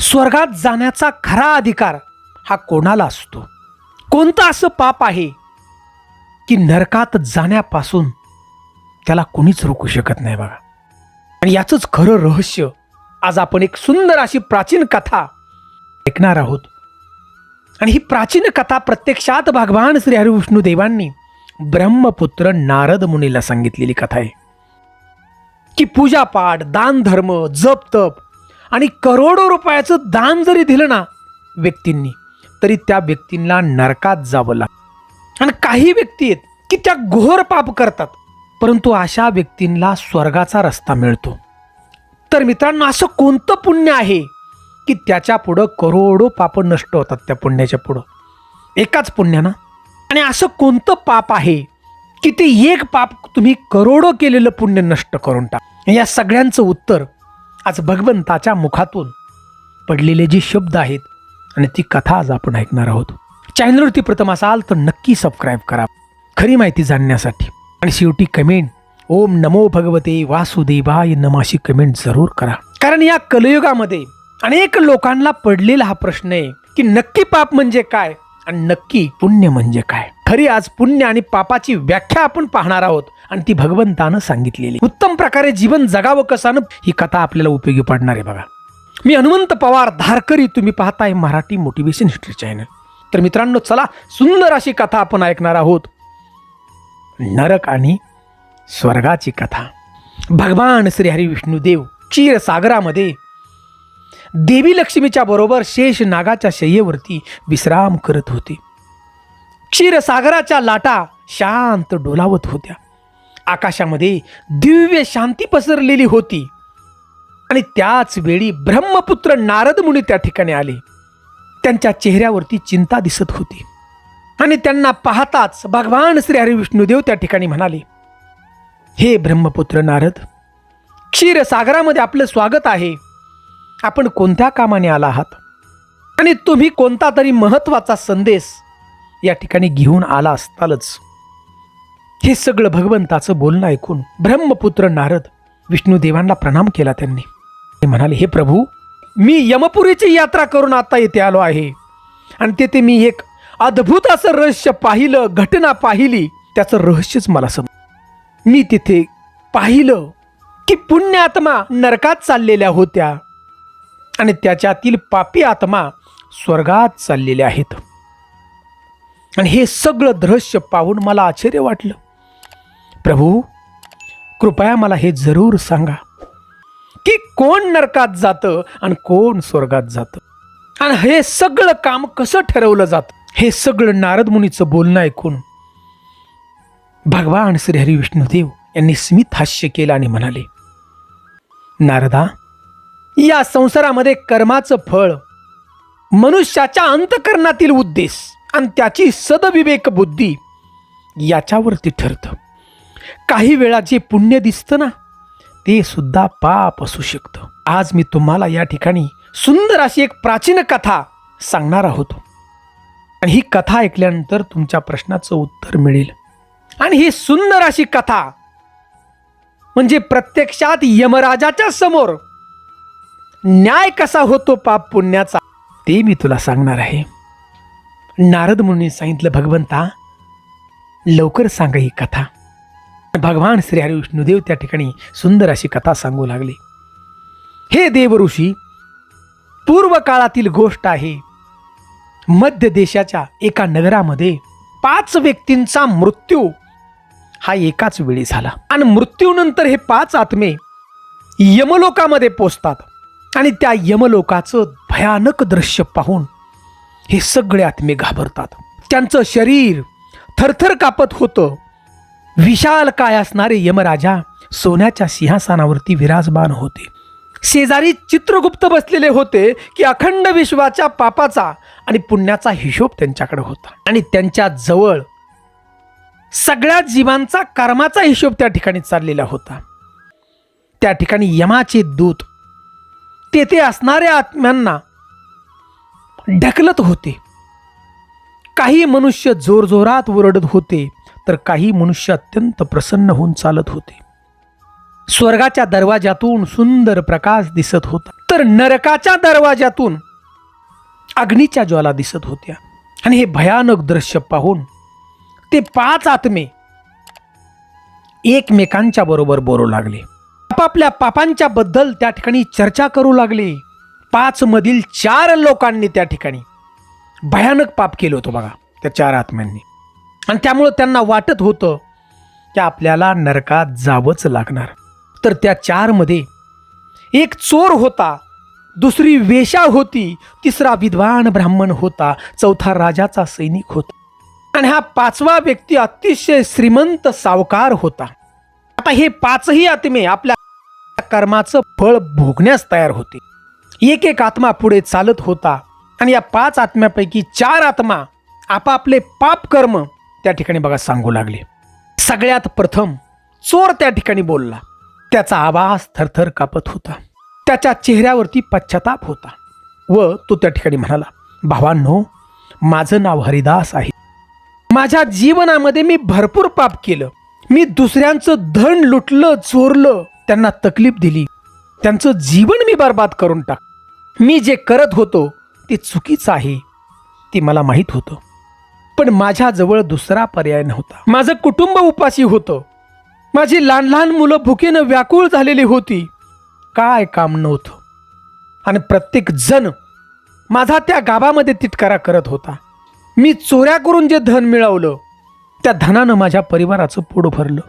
स्वर्गात जाण्याचा खरा अधिकार हा कोणाला असतो? कोणतं असं पाप आहे की नरकात जाण्यापासून त्याला कुणीच रोखू शकत नाही बघा. आणि याचंच खरं रहस्य आज आपण एक सुंदर अशी प्राचीन कथा ऐकणार आहोत. आणि ही प्राचीन कथा प्रत्यक्षात भगवान श्री हरिविष्णू देवांनी ब्रह्मपुत्र नारद मुनीला सांगितलेली कथा आहे. की पूजापाठ दान धर्म जप तप आणि करोडो रुपयाचं दान जरी दिलं ना व्यक्तींनी तरी त्या व्यक्तींना नरकात जावं लागतं. आणि काही व्यक्ती आहेत की त्या घोर पाप करतात परंतु अशा व्यक्तींना स्वर्गाचा रस्ता मिळतो. तर मित्रांनो असं कोणतं पुण्य आहे की त्याच्या पुढं करोडो पाप नष्ट होतात त्या पुण्याच्या पुढं? एकाच पुण्यानं. आणि असं कोणतं पाप आहे की ते एक पाप तुम्ही करोडो केलेलं पुण्य नष्ट करून टाक? या सगळ्यांचं उत्तर आज भगवंताच्या मुखातून पडलेले जे शब्द आहेत आणि ती कथा आज आपण ऐकणार आहोत. चॅनलवरती प्रथम असाल तर नक्की सबस्क्राईब करा. खरी माहिती जाणण्यासाठी आणि शेवटी कमेंट ओम नमो भगवते वासुदेवाय नमाशी कमेंट जरूर करा. कारण या कलयुगामध्ये अनेक लोकांना पडलेला हा प्रश्न आहे की नक्की पाप म्हणजे काय आणि नक्की पुण्य म्हणजे काय. खरी आज पुण्य आणि पापाची व्याख्या आपण पाहणार आहोत. आणि ती भगवंतानं सांगितलेली. उत्तम प्रकारे जीवन जगावं कसानं? ही कथा आपल्याला उपयोगी पडणार आहे बघा. मी हनुमंत पवार धारकरी तुम्ही पाहताय मराठी मोटिवेशन हिस्ट्री चॅनल तर मित्रांनो चला सुंदर अशी कथा आपण ऐकणार आहोत. नरक आणि स्वर्गाची कथा. भगवान श्री हरी विष्णुदेव क्षीरसागरामध्ये देवी लक्ष्मीच्या बरोबर शेष नागाच्या शय्येवरती विश्राम करत होते. क्षीरसागराच्या लाटा शांत डोलावत होत्या. आकाशामध्ये दिव्य शांती पसरलेली होती. आणि त्याच वेळी ब्रह्मपुत्र नारद मुनी त्या ठिकाणी आले. त्यांच्या चेहऱ्यावरती चिंता दिसत होती. आणि त्यांना पाहताच भगवान श्री हरिविष्णुदेव त्या ठिकाणी म्हणाले हे ब्रह्मपुत्र नारद क्षीरसागरामध्ये आपलं स्वागत आहे. आपण कोणत्या कामाने आला आहात? आणि तुम्ही कोणता तरी महत्त्वाचा संदेश या ठिकाणी घेऊन आला असतालच. हे सगळं भगवंताचं बोलणं ऐकून ब्रह्मपुत्र नारद विष्णुदेवांना प्रणाम केला त्यांनी. ते म्हणाले हे प्रभू मी यमपुरीची यात्रा करून आता येथे आलो आहे. आणि तेथे मी एक अद्भुत असं रहस्य पाहिलं घटना पाहिली त्याचं रहस्यच मला सम मी तिथे पाहिलं की पुण्य आत्मा नरकात चाललेल्या होत्या आणि त्याच्यातील पापी आत्मा स्वर्गात चाललेल्या आहेत. आणि हे सगळं दृश्य पाहून मला आश्चर्य वाटलं. प्रभू कृपया मला हे जरूर सांगा की कोण नरकात जातं आणि कोण स्वर्गात जातं? आणि हे सगळं काम कसं ठरवलं जातं? हे सगळं नारद मुनीचं बोलणं ऐकून भगवान श्री हरी विष्णुदेव यांनी स्मित हास्य केलं आणि म्हणाले नारदा या संसारामध्ये कर्माचं फळ मनुष्याच्या अंतकरणातील उद्देश आणि त्याची सदविवेक बुद्धी याच्यावरती ठरतं. काही वेळा जे पुण्य दिसतं ना ते सुद्धा पाप असू शकतं. आज मी तुम्हाला या ठिकाणी सुंदर अशी एक प्राचीन कथा सांगणार आहोत. आणि ही कथा ऐकल्यानंतर तुमच्या प्रश्नाचं उत्तर मिळेल. आणि ही सुंदर अशी कथा म्हणजे प्रत्यक्षात यमराजाच्या समोर न्याय कसा होतो पाप पुण्याचा ते मी तुला सांगणार आहे. नारद मुनी सांगितलं भगवंता लवकर सांगा ही कथा. भगवान श्री हरी विष्णुदेव त्या ठिकाणी सुंदर अशी कथा सांगू लागले. हे देव ऋषी पूर्व काळातील गोष्ट आहे. मध्य देशाच्या एका नगरामध्ये पाच व्यक्तींचा मृत्यू हा एकाच वेळी झाला. आणि मृत्यूनंतर हे पाच आत्मे यमलोकामध्ये पोचतात. आणि त्या यमलोकाचं भयानक दृश्य पाहून हे सगळे आत्मे घाबरतात. त्यांचं शरीर थरथर कापत होतं. विशाल काय असणारे यमराजा सोन्याच्या सिंहासनावरती विराजमान होते. शेजारी चित्रगुप्त बसलेले होते की अखंड विश्वाच्या पापाचा आणि पुण्याचा हिशोब त्यांच्याकडे होता. आणि त्यांच्या जवळ सगळ्या जीवांचा कर्माचा हिशोब त्या ठिकाणी चाललेला होता. त्या ठिकाणी यमाचे दूत तेथे असणाऱ्या आत्म्यांना ढकलत होते. काही मनुष्य जोरजोरात ओरडत होते. तर काही मनुष्य अत्यंत प्रसन्न होऊन चालत होते. स्वर्गाच्या दरवाजातून सुंदर प्रकाश दिसत होता. तर नरकाच्या दरवाजातून अग्नीच्या ज्वाला दिसत होत्या. आणि हे भयानक दृश्य पाहून ते पाच आत्मे एकमेकांच्या बरोबर बोलू लागले. आपापल्या पापांच्या बद्दल त्या ठिकाणी चर्चा करू लागले. पाच मधील चार लोकांनी त्या ठिकाणी भयानक पाप केलं होतं बघा त्या चार आत्म्यांनी. आणि त्यामुळं त्यांना वाटत होतं की आपल्याला नरकात जावंच लागणार. तर त्या चारमध्ये एक चोर होता दुसरी वेशा होती तिसरा विद्वान ब्राह्मण होता चौथा राजाचा सैनिक होता. आणि हा पाचवा व्यक्ती अतिशय श्रीमंत सावकार होता. आता हे पाचही आत्मे आपल्या कर्माचं फळ भोगण्यास तयार होते. एक एक आत्मा पुढे चालत होता आणि या पाच आत्म्यापैकी चार आत्मा आपापले पाप कर्म त्या ठिकाणी बघा सांगू लागले. सगळ्यात प्रथम चोर त्या ठिकाणी बोलला. त्याचा आवाज थरथर कापत होता. त्याच्या चेहऱ्यावरती पश्चाताप होता. व तो त्या ठिकाणी म्हणाला भावांनो माझं नाव हरिदास आहे. माझ्या जीवनामध्ये मी भरपूर पाप केलं. मी दुसऱ्यांचं धन लुटलं चोरलं त्यांना तकलीफ दिली. त्यांचं जीवन मी बर्बाद करून टाक. मी जे करत होतो ते चुकीचं आहे. ते मला माहीत होतं. पण माझ्याजवळ दुसरा पर्याय नव्हता. माझं कुटुंब उपाशी होतं. माझी लहान लहान मुलं भुकेनं व्याकुळ झालेली होती. काय काम नव्हतं. आणि प्रत्येक जण माझा त्या गावामध्ये तिटकारा करत होता. मी चोऱ्या करून जे धन मिळवलं त्या धनानं माझ्या परिवाराचं पोट भरलं.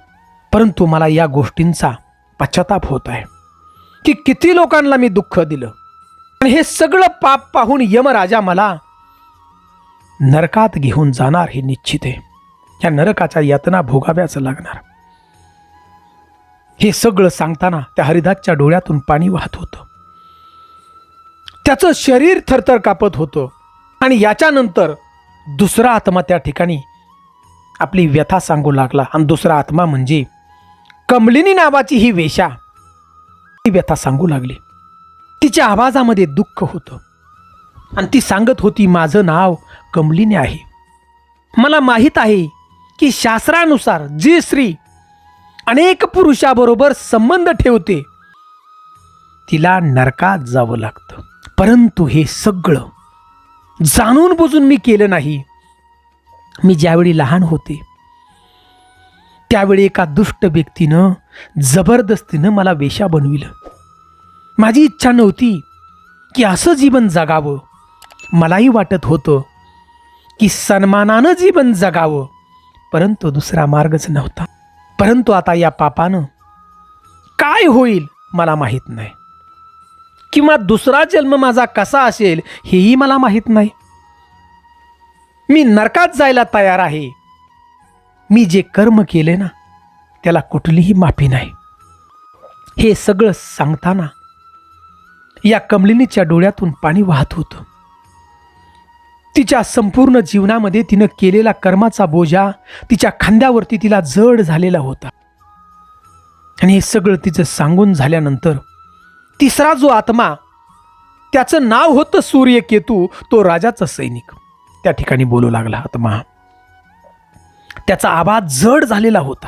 परंतु मला या गोष्टींचा पश्चाताप होत आहे. की किती लोकांना मी दुःख दिलं. आणि हे सगळं पाप पाहून यमराजा मला नरकात घेऊन जाणार हे निश्चित आहे. या नरकाच्या यातना भोगाव्याच लागणार. हे सगळं सांगताना त्या हरिदासच्या डोळ्यातून पाणी वाहत होतं. त्याचं शरीर थरथर कापत होतं आणि याच्यानंतर दुसरा आत्मा त्या ठिकाणी आपली व्यथा सांगू लागला आणि दुसरा आत्मा म्हणजे कमलिनी नावाची ही वेशा ही व्यथा सांगू लागली. तिच्या आवाजामध्ये दुःख होतं. आणि ती सांगत होती माझं नाव कमलिनी आहे. मला माहीत आहे की शास्त्रानुसार जी स्त्री अनेक पुरुषाबरोबर संबंध ठेवते तिला नरकात जावं लागतं. परंतु हे सगळं जाणून बुजून मी केलं नाही. मी ज्यावेळी लहान होते त्यावेळी एका दुष्ट व्यक्तीनं जबरदस्तीनं मला वेशा बनविलं. माझी इच्छा नव्हती की असं जीवन जगावं. मलाही वाटत होतं की सन्मानानं जीवन जगावं. परंतु दुसरा मार्गच नव्हता. परंतु आता या पापानं काय होईल मला माहीत नाही. किंवा दुसरा जन्म माझा कसा असेल हेही मला माहीत नाही. मी नरकात जायला तयार आहे. मी जे कर्म केले ना त्याला कुठलीही माफी नाही. हे सगळं सांगताना या कमलिनीच्या डोळ्यातून पाणी वाहत होतं. तिच्या संपूर्ण जीवनामध्ये तिनं केलेला कर्माचा बोजा तिच्या खांद्यावरती तिला जड झालेला होता. आणि हे सगळं तिचं सांगून झाल्यानंतर तिसरा जो आत्मा त्याचं नाव होतं सूर्यकेतू तो राजाचा सैनिक. त्या ठिकाणी बोलू लागला आत्मा. त्याचा आवाज जड झालेला होता.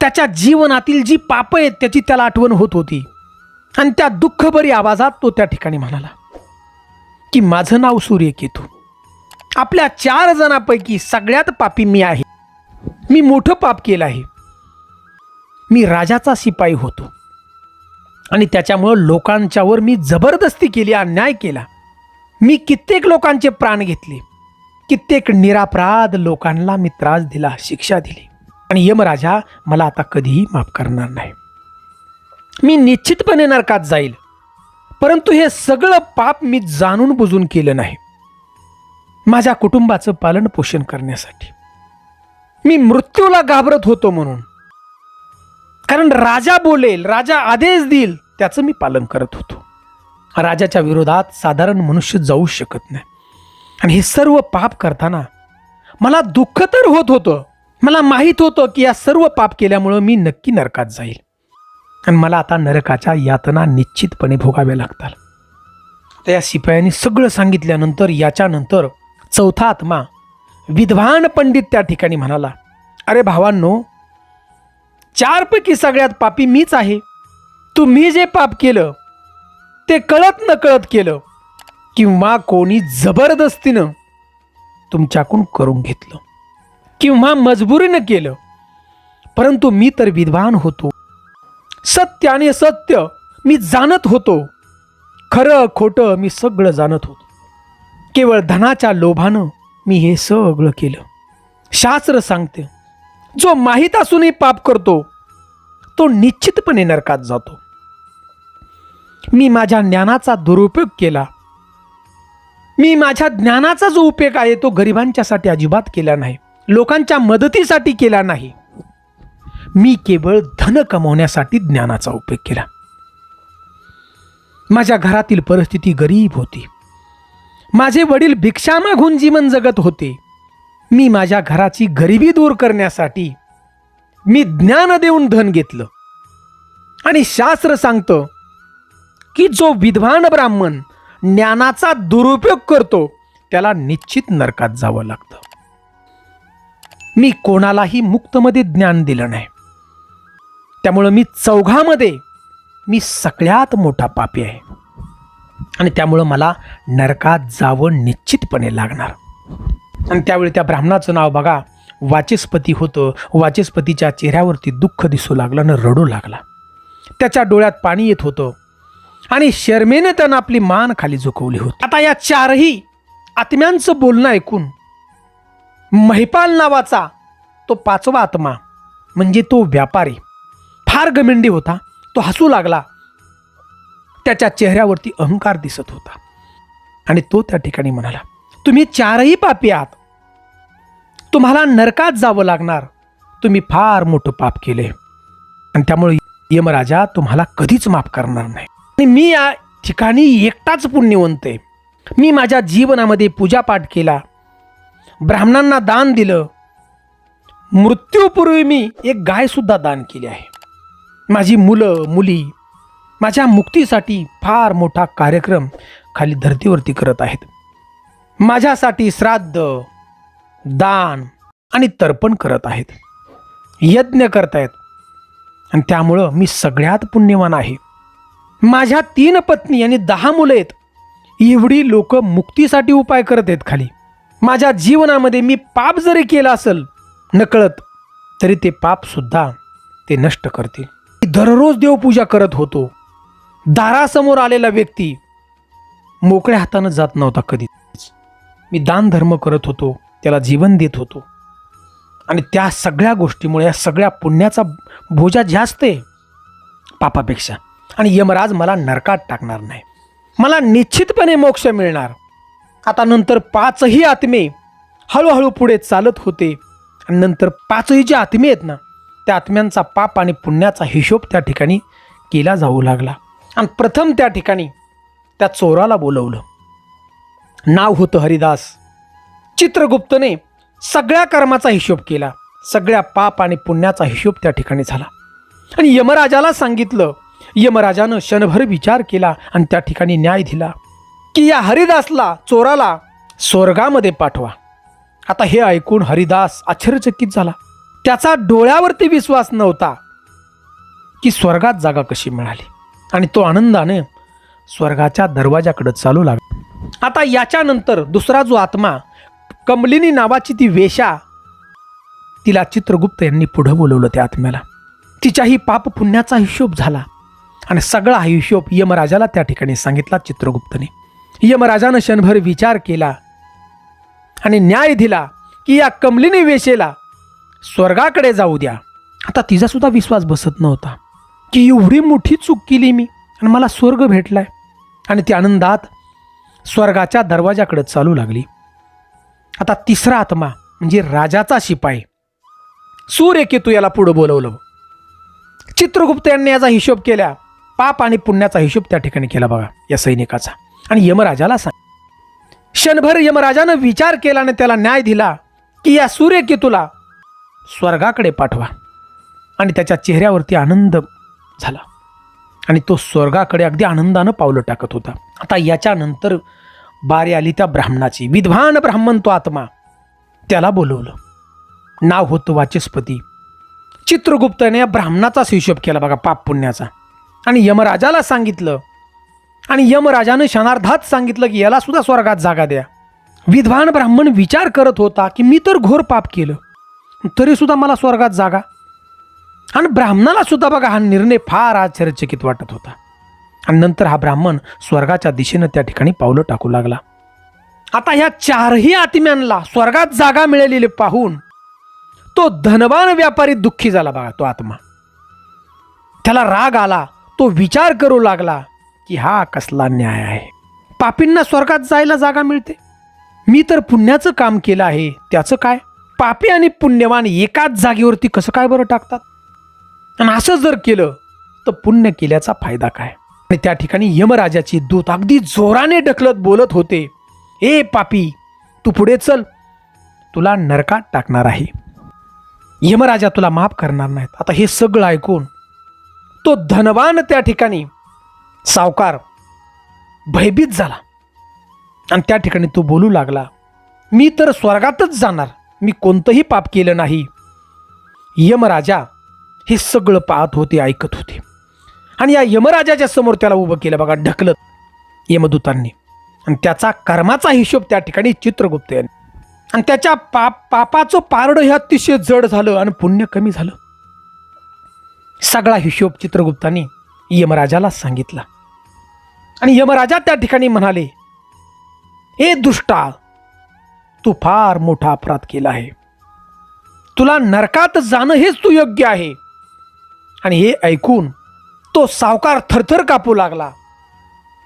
त्याच्या जीवनातील जी पाप आहेत त्याची त्याला आठवण होत होती. आणि त्या दुःखभरी आवाजात तो त्या ठिकाणी म्हणाला की माझं नाव सूर्यकेतू. आपल्या चार जणांपैकी सगळ्यात पापी मी आहे. मी मोठं पाप केलं आहे. मी राजाचा शिपाई होतो. आणि त्याच्यामुळं लोकांच्यावर मी जबरदस्ती केली अन्याय केला. मी कित्येक लोकांचे प्राण घेतले. कित्येक निरापराध लोकांना मी त्रास दिला शिक्षा दिली. आणि यमराजा मला आता कधीही माफ करणार नाही. मी निश्चितपणे नरकात जाईल. परंतु हे सगळं पाप मी जाणून बुजून केलं नाही. माझ्या कुटुंबाचं पालनपोषण करण्यासाठी. मी मृत्यूला घाबरत होतो म्हणून. कारण राजा बोलेल राजा आदेश देईल त्याचं मी पालन करत होतो. राजाच्या विरोधात साधारण मनुष्य जाऊ शकत नाही. आणि हे सर्व पाप करताना मला दुःख तर होत होतं. मला माहीत होतं की या सर्व पाप केल्यामुळं मी नक्की नरकात जाईल. आणि मला आता नरकाच्या यातना निश्चितपणे भोगाव्या लागतात. तर या शिपायांनी सगळं सांगितल्यानंतर याच्यानंतर चौथा आत्मा विद्वान पंडित त्या ठिकाणी म्हणाला अरे भावांनो चारपैकी सगळ्यात पापी मीच आहे. तुम्ही जे पाप केलं ते कळत न कळत केलं किंवा कोणी जबरदस्तीनं तुमच्याकडून करून घेतलं किंवा मजबुरीनं केलं. परंतु मी तर विद्वान होतो. सत्य आणि मी जाणत होतो. खरं खोटं मी सगळं जाणत होतो. केवळ धनाच्या लोभानं मी हे सगळं केलं. शास्त्र सांगते जो माहीत असूनही पाप करतो तो निश्चितपणे नरकात जातो. मी माझ्या ज्ञानाचा दुरुपयोग केला. मी माझ्या ज्ञानाचा जो उपयोग आहे तो गरिबांच्यासाठी अजिबात केला नाही लोकांच्या मदतीसाठी केला नाही. मी केवळ धन कमवण्यासाठी ज्ञानाचा उपयोग केला. माझ्या घरातील परिस्थिती गरीब होती. माझे वडील भिक्षा मागून जीवन जगत होते. मी माझ्या घराची गरिबी दूर करण्यासाठी मी ज्ञान देऊन धन घेतलं. आणि शास्त्र सांगतं की जो विद्वान ब्राह्मण ज्ञानाचा दुरुपयोग करतो त्याला निश्चित नरकात जावं लागतं. मी कोणालाही मुक्तमध्ये ज्ञान दिलं नाही. त्यामुळं मी चौघामध्ये मी सगळ्यात मोठा पापी आहे. आणि त्यामुळं मला नरकात जावं निश्चितपणे लागणार. आणि त्यावेळी त्या ब्राह्मणाचं नाव बघा वाचस्पती होतं वाचस्पतीच्या चेहऱ्यावरती दुःख दिसू लागलं आणि रडू लागला. त्याच्या डोळ्यात पाणी येत होतं आणि शर्मेने त्यानं आपली मान खाली झुकवली होती. आता या चारही आत्म्यांचं बोलणं ऐकून महिपाल नावाचा तो पाचवा आत्मा म्हणजे तो व्यापारी फार गमिंडी होता. तो हसू लागला. त्याच्या चेहऱ्यावरती अहंकार दिसत होता. आणि तो त्या ठिकाणी म्हणाला तुम्ही चारही पापी आहात. तुम्हाला नरकात जावं लागणार. तुम्ही फार मोठं पाप केले. आणि त्यामुळे यमराजा तुम्हाला कधीच माफ करणार नाही. आणि मी या ठिकाणी एकटाच पुण्यवंत आहे. मी माझ्या जीवनामध्ये पूजापाठ केला. ब्राह्मणांना दान दिलं. मृत्यूपूर्वी मी एक गायसुद्धा दान केली आहे. माझी मुलं मुली माझ्या मुक्तीसाठी फार मोठा कार्यक्रम खाली धर्तीवरती करत आहेत. माझ्यासाठी श्राद्ध दान आणि तर्पण करत आहेत. यज्ञ करतायत. आणि त्यामुळं मी सगळ्यात पुण्यवान आहे. माझ्या तीन पत्नी आणि दहा मुलं आहेत. एवढी लोक मुक्तीसाठी उपाय करत आहेत खाली. माझ्या जीवनामध्ये मी पाप जरी केलं असेल नकळत तरी ते पापसुद्धा ते नष्ट करतील. दररोज देवपूजा करत होतो. दारासमोर आलेला व्यक्ती मोकळ्या हातानं जात नव्हता कधीच मी दान धर्म करत होतो त्याला जीवन देत होतो. आणि त्या सगळ्या गोष्टीमुळे या सगळ्या पुण्याचा बोजा जास्त आहे पापापेक्षा. आणि यमराज मला नरकात टाकणार नाही. मला निश्चितपणे मोक्ष मिळणार. आता नंतर पाचही आत्मे हळूहळू पुढे चालत होते. आणि नंतर पाचही जे आत्मे आहेत ना त्या आत्म्यांचा पाप आणि पुण्याचा हिशोब त्या ठिकाणी केला जाऊ लागला. आणि प्रथम त्या ठिकाणी त्या चोराला बोलवलं. नाव होतं हरिदास. चित्रगुप्तने सगळ्या कर्माचा हिशोब केला. सगळ्या पाप आणि पुण्याचा हिशोब त्या ठिकाणी झाला. आणि यमराजाला सांगितलं. यमराजानं क्षणभर विचार केला आणि त्या ठिकाणी न्याय दिला की या हरिदासला चोराला स्वर्गामध्ये पाठवा. आता हे ऐकून हरिदास आश्चर्यचकित झाला. त्याचा डोळ्यावरती विश्वास नव्हता की स्वर्गात जागा कशी मिळाली. आणि तो आनंदाने स्वर्गाच्या दरवाजाकडे चालू लागला. आता याच्यानंतर दुसरा जो आत्मा कमलिनी नावाची ती वेशा तिला चित्रगुप्त यांनी पुढं बोलवलं त्या आत्म्याला. तिच्याही पाप पुण्याचा हिशोब झाला आणि सगळा हा हिशोब यमराजाला त्या ठिकाणी सांगितला चित्रगुप्तने. यमराजानं क्षणभर विचार केला आणि न्याय दिला की या कमलिनी वेशेला स्वर्गाकडे जाऊ द्या. आता तिचा सुद्धा विश्वास बसत नव्हता. की एवढी मोठी चूक केली मी आणि मला स्वर्ग भेटलाय. आणि ती आनंदात स्वर्गाच्या दरवाजाकडे चालू लागली. आता तिसरा आत्मा म्हणजे राजाचा शिपाई. सूर्यकेतू याला पुढं बोलवलं. चित्रगुप्त यांनी याचा हिशोब केला. पाप आणि पुण्याचा हिशोब त्या ठिकाणी केला बघा या सैनिकाचा. आणि यमराजाला सांग. क्षणभर यमराजानं विचार केला आणि त्याला न्याय दिला की या सूर्यकेतूला स्वर्गाकडे पाठवा. आणि त्याच्या चेहऱ्यावरती आनंद झाला. आणि तो स्वर्गाकडे अगदी आनंदानं पावलं टाकत होता. आता याच्यानंतर बारी आली त्या ब्राह्मणाची. विद्वान ब्राह्मण तो आत्मा. त्याला बोलवलं. नाव होतं वाचस्पती. चित्रगुप्तने या ब्राह्मणाचाच हिशोब केला बघा पाप पुण्याचा. आणि यमराजाला सांगितलं. आणि यमराजानं क्षणार्धात सांगितलं की याला सुद्धा स्वर्गात जागा द्या. विद्वान ब्राह्मण विचार करत होता की मी तर घोर पाप केलं. तरी सुद्धा मला स्वर्गात जागा. आणि ब्राह्मणाला सुद्धा बघा हा निर्णय फार आश्चर्यचकित वाटत होता. आणि नंतर हा ब्राह्मण स्वर्गाच्या दिशेनं त्या ठिकाणी पावलं टाकू लागला. आता ह्या चारही आत्म्यांना स्वर्गात जागा मिळालेली पाहून तो धनवान व्यापारी दुःखी झाला बघा तो आत्मा. त्याला राग आला तो विचार करू लागला की हा कसला न्याय आहे. पापींना स्वर्गात जायला जागा मिळते. मी तर पुण्याचं काम केलं आहे त्याचं काय? पापी आणि पुण्यवान एकाच जागेवरती कसं काय बरं टाकतात? आणि असं जर केलं तर पुण्य केल्याचा फायदा काय? आणि त्या ठिकाणी यमराजाची दूत अगदी जोराने ढकलत बोलत होते ए पापी तू पुढे चल. तुला नरकात टाकणार आहे. यमराजा तुला माफ करणार नाहीत. आता हे सगळं ऐकून तो धनवान त्या ठिकाणी सावकार भयभीत झाला. आणि त्या ठिकाणी तो बोलू लागला मी तर स्वर्गातच जाणार. मी कोणतंही पाप केलं नाही. यमराजा हे सगळं पाहत होते ऐकत होते. आणि या यमराजाच्या समोर त्याला उभं केलं बघा ढकलत यमदूतांनी. आणि त्याचा कर्माचा हिशोब त्या ठिकाणी चित्रगुप्त यांनी. आणि त्याच्या पाप पापाचं पारडं हे अतिशय जड झालं आणि पुण्य कमी झालं. सगळा हिशोब चित्रगुप्तानी यमराजाला सांगितला. आणि यमराजा त्या ठिकाणी म्हणाले ए दुष्टा तू फार मोठा अपराध केला आहे. तुला नरकात जाणं हेच तू योग्य आहे. आणि हे ऐकून तो सावकार थरथर कापू लागला.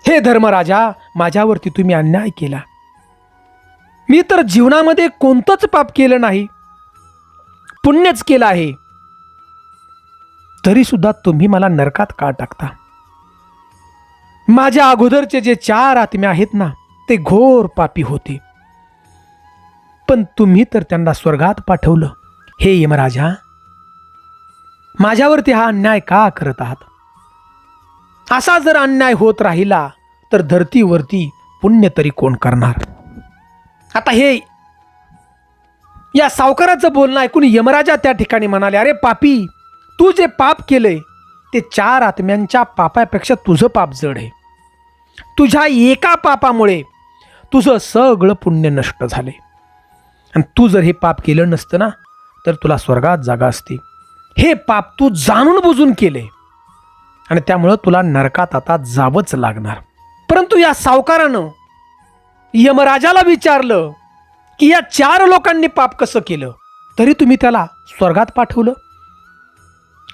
हे धर्मराजा माझ्यावरती तुम्ही अन्याय केला. मी तर जीवनामध्ये कोणतंच पाप केलं नाही. पुण्यच केलं आहे. तरी सुद्धा तुम्ही मला नरकात का टाकता? माझ्या अगोदरचे जे चार आत्म्या आहेत ना ते घोर पापी होते. पण तुम्ही तर त्यांना स्वर्गात पाठवलं. हे यमराजा माझ्यावरती हा अन्याय का करत आहात? असा जर अन्याय होत राहिला तर धरतीवरती पुण्य तरी कोण करणार? आता हे या सावकाराचं बोलणं ऐकून यमराजा त्या ठिकाणी म्हणाले अरे पापी तू जे पाप केलंय ते चार आत्म्यांच्या पापापेक्षा तुझं पाप जड आहे. तुझ्या एका पापामुळे तुझं सगळं पुण्य नष्ट झाले. आणि तू जर हे पाप केलं नसतं ना तर तुला स्वर्गात जागा असती. हे पाप तू जाणून बुजून केले. आणि त्यामुळं तुला नरकात आता जावंच लागणार. परंतु या सावकारानं यमराजाला विचारलं की या चार लोकांनी पाप कसं केलं? तरी तुम्ही त्याला स्वर्गात पाठवलं.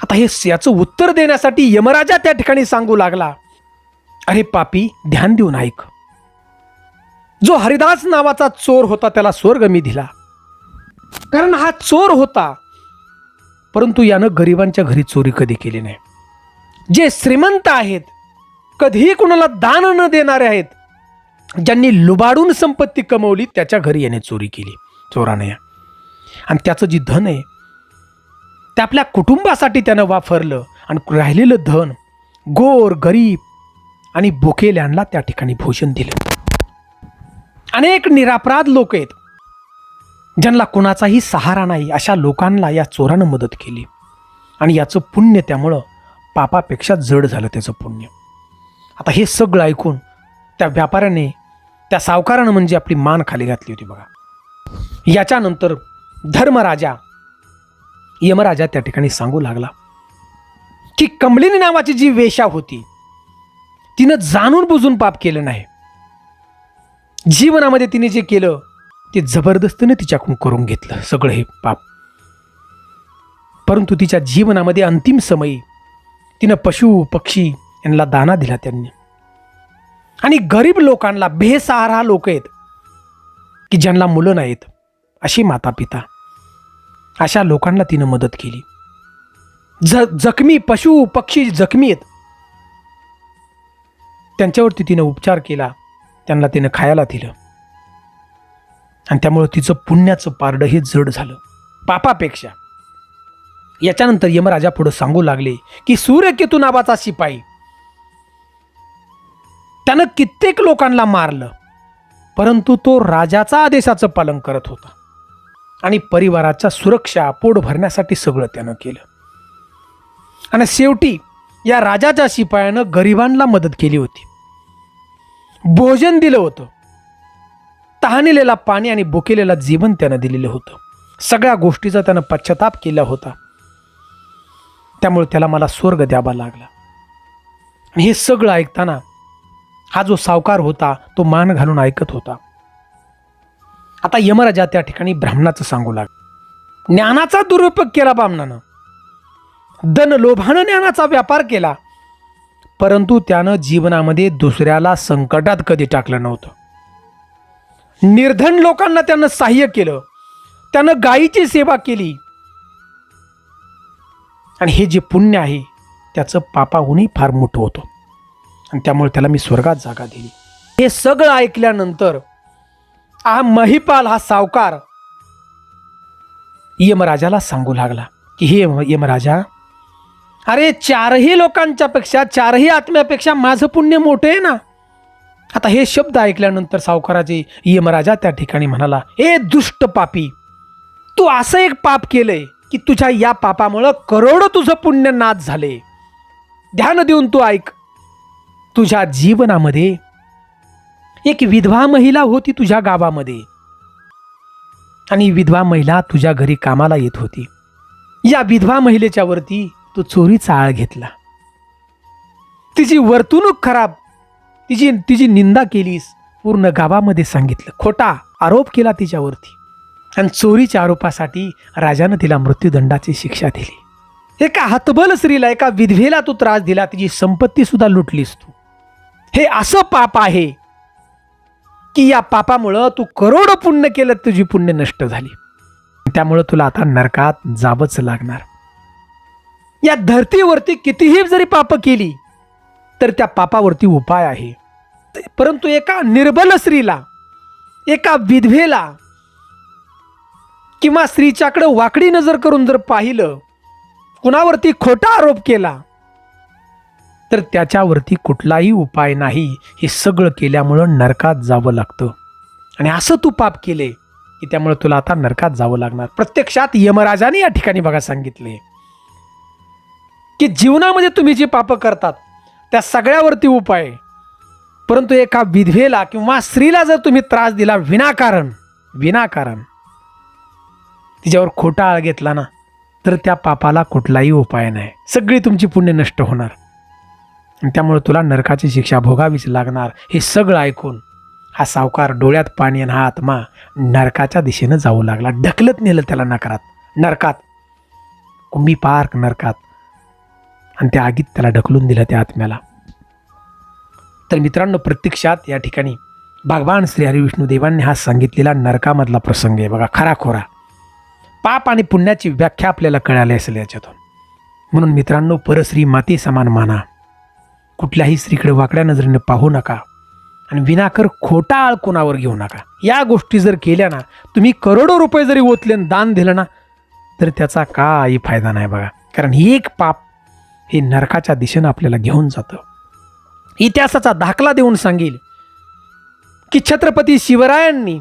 आता हे याचं उत्तर देण्यासाठी यमराजा त्या ठिकाणी सांगू लागला अरे पापी ध्यान देऊन ऐक. जो हरिदास नावाचा चोर होता त्याला स्वर्ग मी दिला. कारण हा चोर होता परंतु यानं गरिबांच्या घरी चोरी कधी केली नाही. जे श्रीमंत आहेत कधीही कुणाला दान न देणारे आहेत ज्यांनी लुबाडून संपत्ती कमवली त्याच्या घरी याने चोरी केली. चोराने. आणि त्याचं जी धन आहे ते आपल्या कुटुंबासाठी त्यानं वापरलं आणि राहिलेलं धन गोर गरीब आणि बोकेल्यांना त्या ठिकाणी भोजन दिलं. अनेक निरापराध लोक आहेत. ज्यांना कुणाचाही सहारा नाही अशा लोकांना या चोरानं मदत केली. आणि याचं पुण्य त्यामुळं पापापेक्षा जड झालं त्याचं पुण्य. आता हे सगळं ऐकून त्या व्यापाऱ्याने त्या सावकारानं म्हणजे आपली मान खाली घातली होती बघा. याच्यानंतर धर्मराजा यमराजा त्या ठिकाणी सांगू लागला की कमलिनी नावाची जी वेशा होती तिनं जाणून बुजून पाप केलं नाही. जीवनामध्ये तिने जे केलं ते जबरदस्तीने तिच्याकडून करून घेतलं सगळं हे पाप. परंतु तिच्या जीवनामध्ये अंतिम समयी तिनं पशु पक्षी यांना दाना दिला त्यांनी. आणि गरीब लोकांना बेसहारा लोक आहेत की ज्यांना मुलं नाहीत अशी माता पिता अशा लोकांना तिनं मदत केली. ज जखमी पशु पक्षी जखमी आहेत. त्यांच्यावरती तिनं उपचार केला त्यांना तिनं खायला दिलं. आणि त्यामुळे तिचं पुण्याचं पारडं हे जड झालं. पापापेक्षा. याच्यानंतर यमराजा पुढं सांगू लागले की सूर्यकेतू नावाचा शिपाई. त्यानं कित्येक लोकांना मारलं परंतु तो राजाचा आदेशाचं पालन करत होता. आणि परिवाराच्या सुरक्षा पोट भरण्यासाठी सगळं त्यानं केलं. आणि शेवटी या राजाच्या शिपायानं गरिबांना मदत केली होती. भोजन दिलं होतं. तहानिलेला पाणी आणि बुकेलेला जीवन त्यानं दिलेलं होतं. सगळ्या गोष्टीचा त्यानं पश्चाताप केला होता. त्यामुळे त्याला मला स्वर्ग द्यावा लागला. आणि हे सगळं ऐकताना हा जो सावकार होता तो मान घालून ऐकत होता. आता यमराजा त्या ठिकाणी ब्राह्मणाचं सांगू लाग ज्ञानाचा दुरुपयोग केला ब्राह्मणानं. धन लोभानं ज्ञानाचा व्यापार केला. परंतु त्यानं जीवनामध्ये दुसऱ्याला संकटात कधी टाकलं नव्हतं. निर्धन लोकांना त्यानं सहाय्य केलं. त्यानं गायीची सेवा केली. आणि हे जे पुण्य आहे त्याचं पापाहूनही फार मोठं होतं. आणि त्यामुळे त्याला मी स्वर्गात जागा दिली. हे सगळं ऐकल्यानंतर हा महिपाल हा सावकार यमराजाला सांगू लागला की हे यमराजा अरे चारही लोकांच्या पेक्षा चारही आत्म्यापेक्षा माझं पुण्य मोठं आहे ना? आता हे शब्द ऐकल्यानंतर सावकाराचे यमराजा त्या ठिकाणी म्हणाला ए दुष्ट पापी तू असं एक पाप केलंय की तुझ्या या पापामुळं करोडो तुझं पुण्य नाच झाले. ध्यान देऊन तू ऐक तुझ्या जीवनामध्ये एक विधवा महिला होती तुझ्या गावामध्ये. आणि विधवा महिला तुझ्या घरी कामाला येत होती. या विधवा महिलेच्या वरती तू चोरीचा आळ घेतला. तिची वर्तणूक खराब तिची तिची निंदा केलीस पूर्ण गावामध्ये सांगितलं. खोटा आरोप केला तिच्यावरती. आणि चोरीच्या आरोपासाठी राजानं तिला मृत्यूदंडाची शिक्षा दिली. एका हतबल स्त्रीला एका विधवेला तू त्रास दिला तिची संपत्ती सुद्धा लुटलीस तू. हे असं पाप आहे की या पापामुळं तू करोड पुण्य केलं तुझी पुण्य नष्ट झाली. त्यामुळं तुला आता नरकात जावंच लागणार. या धर्तीवरती कितीही जरी पाप केली तर त्या पापावरती उपाय आहे. परंतु एका निर्बल स्त्रीला एका विधवेला किंवा स्त्रीच्याकडं वाकडी नजर करून जर पाहिलं कुणावरती खोटा आरोप केला तर त्याच्यावरती कुठलाही उपाय नाही. हे सगळं केल्यामुळं नरकात जावं लागतं. आणि असं तू पाप केले की त्यामुळे तुला आता नरकात जावं लागणार. प्रत्यक्षात यमराजाने या ठिकाणी बघा सांगितले की जीवनामध्ये तुम्ही जी पाप करतात त्या सगळ्यावरती उपाय आहे. परंतु एका विधवेला किंवा स्त्रीला जर तुम्ही त्रास दिला विनाकारण विनाकारण तिच्यावर खोटा आळ घेतला ना तर त्या पापाला कुठलाही उपाय नाही. सगळी तुमची पुण्य नष्ट होणार. आणि त्यामुळे तुला नरकाची शिक्षा भोगावीच लागणार. हे सगळं ऐकून हा सावकार डोळ्यात पाणी आणि हा आत्मा नरकाच्या दिशेनं जाऊ लागला. ढकलत नेलं त्याला नकारात. नरकात. कुंभी पार्क नरकात. आणि त्या आगीत त्याला ढकलून दिलं त्या आत्म्याला. तर मित्रांनो प्रत्यक्षात या ठिकाणी भगवान श्री हरिविष्णू देवांनी हा सांगितलेला नरकामधला प्रसंग आहे बघा खराखोरा पाप आणि पुण्याची व्याख्या आपल्याला कळाली असेल याच्यातून. म्हणून मित्रांनो परश्री माते समान माना. कुठल्याही स्त्रीकडे वाकड्या नजरेने पाहू नका आणि विनाकर खोटा आळ कोणावर घेऊ नका. या गोष्टी जर केल्या ना तुम्ही करोडो रुपये जरी ओतले आणि दान दिलं ना तर त्याचा काही फायदा नाही बघा. कारण ही एक पाप हे नरकाच्या दिशेनं आपल्याला घेऊन जातं. इतिहासाचा दाखला देऊन सांगेल की छत्रपती शिवरायांनी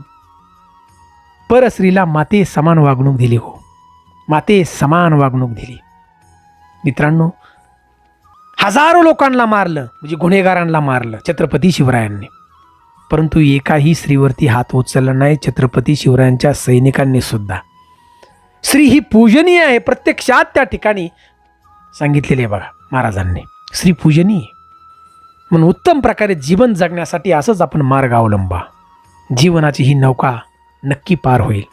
परस्त्रीला माते समान वागणूक दिली हो. माते समान वागणूक दिली. मित्रांनो हजारो लोकांना मारलं म्हणजे गुन्हेगारांना मारलं छत्रपती शिवरायांनी. परंतु एकाही स्त्रीवरती हात उचलला नाही छत्रपती शिवरायांच्या सैनिकांनी सुद्धा. स्त्री ही पूजनीय आहे प्रत्यक्षात त्या ठिकाणी सांगितलेले आहे बघा महाराजांनी. श्री पूजनी म्हणून उत्तम प्रकारे जीवन जगण्यासाठी असंच आपण मार्ग अवलंबा. जीवनाची ही नौका नक्की पार होईल.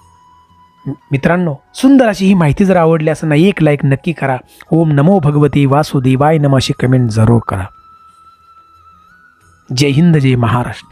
मित्रांनो सुंदर अशी ही माहिती जर आवडली असं ना एक लाईक नक्की करा. ओम नमो भगवती वासुदेवाय. नम अशी कमेंट जरूर करा. जय हिंद जय महाराष्ट्र.